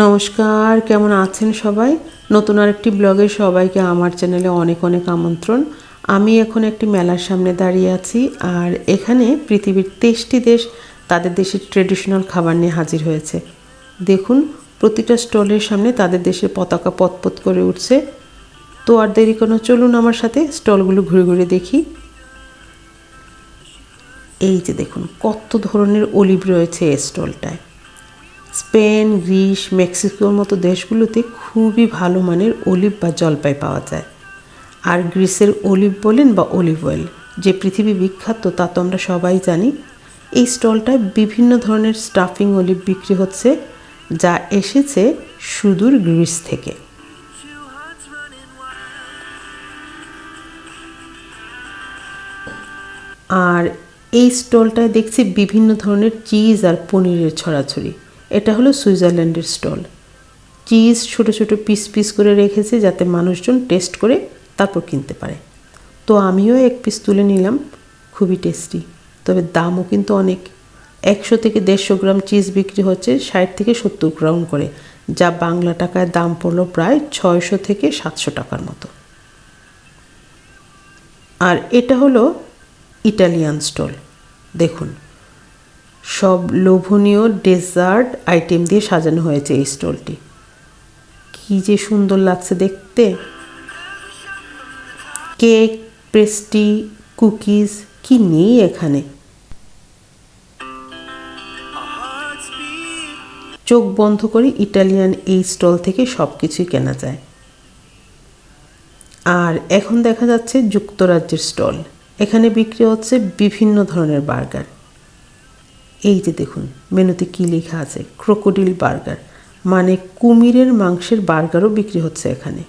নমস্কার, কেমন আছেন সবাই? নতুন আরেকটি ব্লগে সবাইকে আমার চ্যানেলে অনেক অনেক আমন্ত্রণ। আমি এখন একটি মেলার সামনে দাঁড়িয়ে আছি আর এখানে পৃথিবীর তেইশটি দেশ তাদের দেশের ট্রেডিশনাল খাবার নিয়ে হাজির হয়েছে। দেখুন, প্রতিটা স্টলের সামনে তাদের দেশের পতাকা পতপত করে উঠছে। তো আর দেরি কোনো, চলুন আমার সাথে স্টলগুলো ঘুরে ঘুরে দেখি। এই যে দেখুন, কত ধরনের অলিভ রয়েছে এই স্টলটায়। স্পেন, গ্রিস, মেক্সিকোর মতো দেশগুলোতে খুবই ভালো মানের অলিভ বা জলপাই পাওয়া যায়। আর গ্রিসের অলিভ বলেন বা অলিভ অয়েল, যে পৃথিবী বিখ্যাত তা তো আমরা সবাই জানি, এই স্টলটায় বিভিন্ন ধরনের স্টাফিং অলিভ বিক্রি হচ্ছে, যা এসেছে সুদূর গ্রিস থেকে। আর এই স্টলটায় দেখছি বিভিন্ন ধরনের চিজ আর পনিরের ছড়াছড়ি। এটা হলো সুইজারল্যান্ডের স্টল। চিজ ছোট ছোট পিস পিস করে রেখেছে যাতে মানুষজন টেস্ট করে তারপর কিনতে পারে। তো আমিও এক পিস তুলে নিলাম, খুবই টেস্টি। তবে দামও কিন্তু অনেক। একশো থেকে দেড়শো গ্রাম চিজ বিক্রি হচ্ছে ষাট থেকে সত্তর গ্রাম করে, যা বাংলা টাকায় দাম পড়ল প্রায় ছয়শো থেকে সাতশো টাকার মতো। আর এটা হলো ইটালিয়ান স্টল। দেখুন সব লোভনীয় ডেজার্ট আইটেম দিয়ে সাজানো হয়েছে এই স্টলটি। কি যে সুন্দর লাগছে দেখতে। কেক, পেস্ট্রি, কুকিজ, কি নেই এখানে? চোখ বন্ধ করে ইটালিয়ান এই স্টল থেকে সব কিছুই কেনা যায়। আর এখন দেখা যাচ্ছে যুক্তরাজ্যের স্টল। এখানে বিক্রি হচ্ছে বিভিন্ন ধরনের বার্গার। এই যে দেখুন, মেনুতে কী লেখা আছে? ক্রোকোডিল বার্গার মানে কুমিরের মাংসের বার্গারও বিক্রি হচ্ছে এখানে।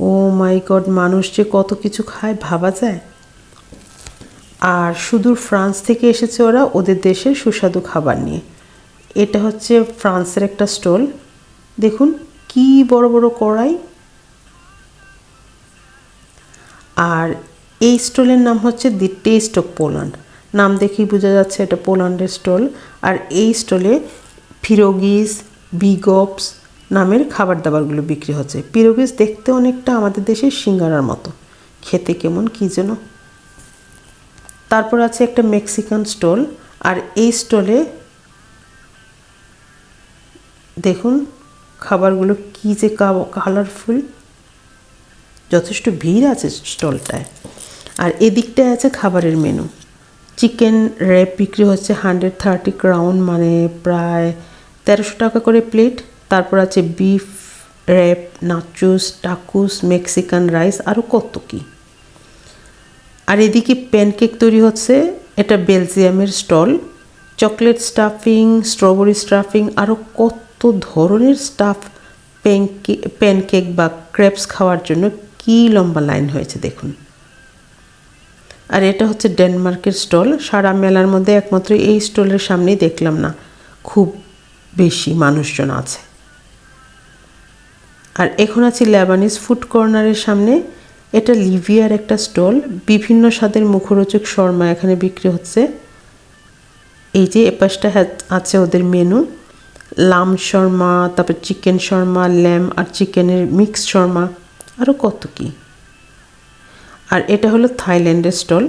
ও মাই গড মানুষ যে কত কিছু খায় ভাবা যায়। আর সুদূর ফ্রান্স থেকে এসেছে ওরা, ওদের দেশের সুস্বাদু খাবার নিয়ে। এটা হচ্ছে ফ্রান্সের একটা স্টল। দেখুন, কি বড় বড় কড়াই। আর এই স্টলের নাম হচ্ছে দি টেস্ট অফ পোল্যান্ড। নাম দেখেই বোঝা যাচ্ছে এটা পোল্যান্ডের স্টল। আর এই স্টলে ফিরোগিস বিগপস নামের খাবার দাবারগুলো বিক্রি হচ্ছে। পিরোগিস দেখতে অনেকটা আমাদের দেশের সিঙ্গারার মতো। খেতে কেমন, কী যেন। তারপর আছে একটা মেক্সিকান স্টল। আর এই স্টলে দেখুন খাবারগুলো কী যে কালারফুল যথেষ্ট ভিড় আছে স্টলটায়। আর এদিকটায় আছে খাবারের মেনু চিকেন র্যাপ বিক্রি হচ্ছে হান্ড্রেড থার্টি ক্রাউন মানে প্রায় তেরোশো টাকা করে প্লেট তারপর আছে beef wrap nachos tacos Mexican rice আরও কত কি। আর এদিকে প্যানকেক তৈরি হচ্ছে, এটা বেলজিয়ামের stall. Chocolate stuffing strawberry stuffing আরও কত ধরনের স্টাফ প্যানকে প্যানকেক বা ক্রেপস খাওয়ার জন্য কী লম্বা লাইন হয়েছে দেখুন। আর এটা হচ্ছে ডেনমার্কের স্টল। সারা মেলার মধ্যে একমাত্র এই স্টলের সামনেই দেখলাম না, খুব বেশি মানুষজন আছে। আর এখন আছি লেবানিজ ফুড কর্নারের সামনে। এটা লিভিয়ার একটা স্টল। বিভিন্ন স্বাদের মুখরোচক শর্মা এখানে বিক্রি হচ্ছে। এই যে এপাশটা আছে ওদের মেনু। লাম শর্মা, তারপর চিকেন শর্মা, ল্যাম আর চিকেনের মিক্স শর্মা। আরও কত কী? আর এটা হলো থাইল্যান্ডের স্টল।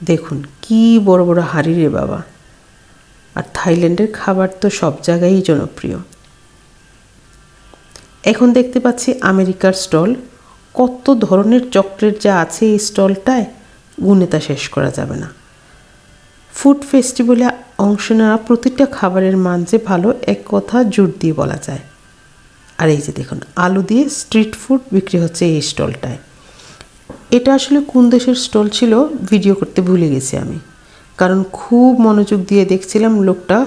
দেখুন, কি বড় বড় হাড়ি রে বাবা। আর থাইল্যান্ডের খাবার তো সব জায়গায়ই জনপ্রিয়। এখন দেখতে পাচ্ছি আমেরিকার স্টল। কত ধরনের চকলেট যা আছে এই স্টলটায়, গুনে তা শেষ করা যাবে না। ফুড ফেস্টিভ্যালে অংশ নেওয়া প্রতিটা খাবারের মান যে ভালো, এক কথা জোর দিয়ে বলা যায়। আর এই যে দেখুন, আলু দিয়ে স্ট্রিট ফুড বিক্রি হচ্ছে এই স্টলটায়। এটা আসলে কোন দেশের স্টল ছিল ভিডিও করতে ভুলে গেছি আমি। কারণ খুব মনোযোগ দিয়ে দেখছিলাম লোকটা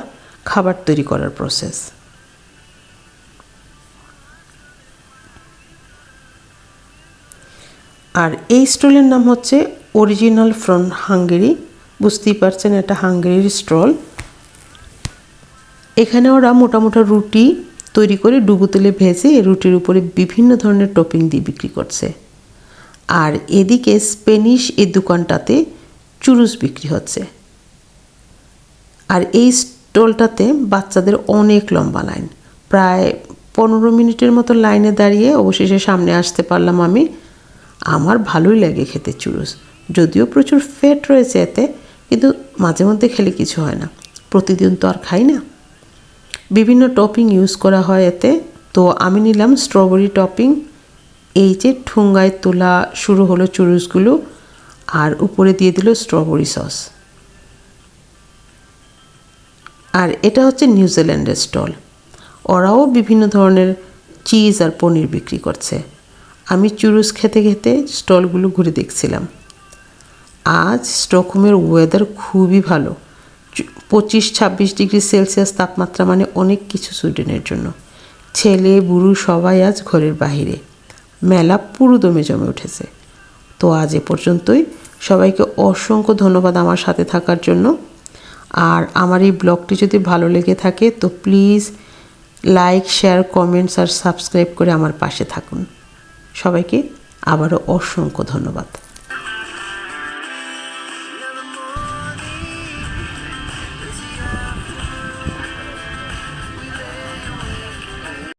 খাবার তৈরি করার প্রসেস আর এই স্টলের নাম হচ্ছে অরিজিনাল ফ্রম হাঙ্গেরি বুঝতেই পারছেন, এটা হাঙ্গেরির স্টল। এখানে ওরা মোটা মোটা রুটি তৈরি করে ডুবো তেলে ভেজে রুটির উপরে বিভিন্ন ধরনের টপিং দিয়ে বিক্রি করছে। আর এদিকে স্পেনিশ এই দোকানটাতে চুরুস বিক্রি হচ্ছে। আর এই স্টলটাতে বাচ্চাদের অনেক লম্বা লাইন। প্রায় পনেরো মিনিটের মতো লাইনে দাঁড়িয়ে অবশেষে সামনে আসতে পারলাম আমি। আমার ভালোই লাগে খেতে চুরুস। যদিও প্রচুর ফ্যাট রয়েছে এতে, কিন্তু মাঝে মধ্যে খেলে কিছু হয় না। প্রতিদিন তো আর খাই না। বিভিন্ন টপিং ইউজ করা হয় এতে। তো আমি নিলাম স্ট্রবেরি টপিং এই যে ঠুঙ্গায় তোলা শুরু হলো চুরুসগুলো আর উপরে দিয়ে দিল স্ট্রবেরি সস আর এটা হচ্ছে নিউজিল্যান্ডের স্টল। ওরাও বিভিন্ন ধরনের চিজ আর পনির বিক্রি করছে। আমি চুরুস খেতে খেতে স্টলগুলো ঘুরে দেখছিলাম। আজ স্টকহোমের ওয়েদার খুবই ভালো। পঁচিশ ছাব্বিশ ডিগ্রি সেলসিয়াস তাপমাত্রা মানে অনেক কিছু সুইডেনের জন্য। ছেলে, বুড়ো সবাই আজ ঘরের বাহিরে। মেলা পুরো দমে জমে উঠেছে। তো আজ এ পর্যন্তই। সবাইকে অসংখ্য ধন্যবাদ আমার সাথে থাকার জন্য। আর আমার এই ব্লগটি যদি ভালো লেগে থাকে, তো প্লিজ লাইক, শেয়ার, কমেন্টস আর সাবস্ক্রাইব করে আমার পাশে থাকুন। সবাইকে আবারও অসংখ্য ধন্যবাদ।